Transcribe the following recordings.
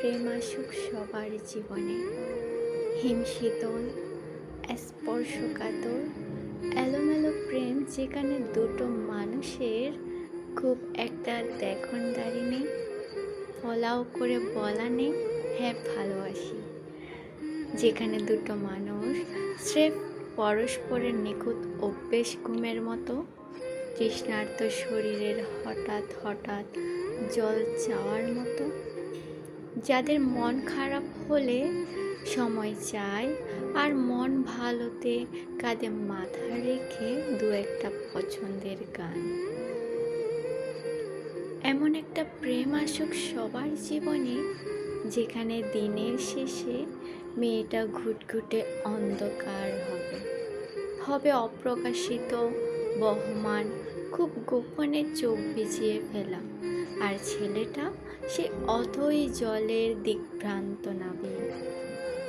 প্রেম আসুক সবার জীবনে। হিমশীতল স্পর্শকাতর, এলোমেলো প্রেম যেখানে দুটো মানুষের খুব একটা দেখনদারি নেই ফলাও করে বলা নেই হ্যাঁ ভালোবাসি। যেখানে দুটো মানুষ স্রেফ পরস্পরের নিখুঁত অভ্যেস ঘুমের মতো, তৃষ্ণার্ত শরীরের হঠাৎ হঠাৎ জল চাওয়ার মতো যাদের মন খারাপ হলে সময় চায় আর মন ভালোতে কাঁধে মাথা রেখে দু একটা পছন্দের গান। এমন একটা প্রেম আসুক সবার জীবনে, যেখানে দিনের শেষে মেয়েটা ঘুটঘুটে অন্ধকার হবে। হবে অপ্রকাশিত, বহমান, খুব গোপনে চোখ ভিজিয়ে ফেলা। আর ছেলেটা সে অথই জলের দিকভ্রান্ত নাবে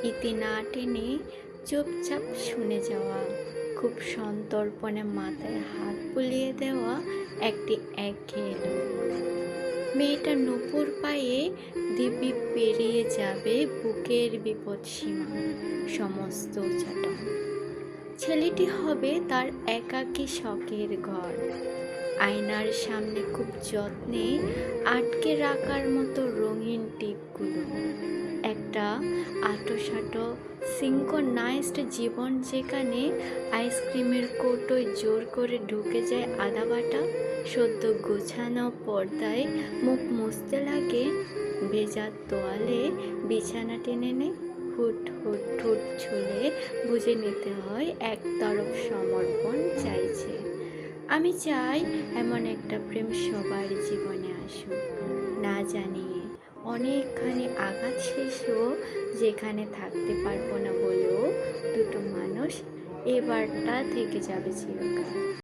ইতি না টেনে চুপচাপ শুনে যাওয়া, খুব সন্তর্পণে মাথায় হাত বুলিয়ে দেওয়া একটি একঘেয়ে মেয়েটা নুপুর পায়ে দিব্যি পেরিয়ে যাবে বুকের বিপদ সীমা, সমস্ত ছেলেটি হবে তার একাকী শখের ঘর। আয়নার সামনে খুব যত্নে আটকে রাখার মতো রঙিন টিপগুলো। একটা আটোসাটো সিঙ্কোনাইজড জীবন যেখানে আইসক্রিমের কৌটোয় জোর করে ঢুকে যায় আদা বাটা, সদ্য গোছানো পর্দায় মুখ মুছতে লাগে, ভেজা তোয়ালে বিছানা টেনে নে, হুট হুট ঠুট ছুলে বুঝে নিতে হয় একতরফ সমর্পণ আমি চাই এমন একটা প্রেম সবার জীবনে আসুক। না জানিয়ে অনেকখানি আঘাত শেষও যেখানে থাকতে পারব না বলেও দুটো মানুষ এবারটা থেকে যাবে চিরকাল।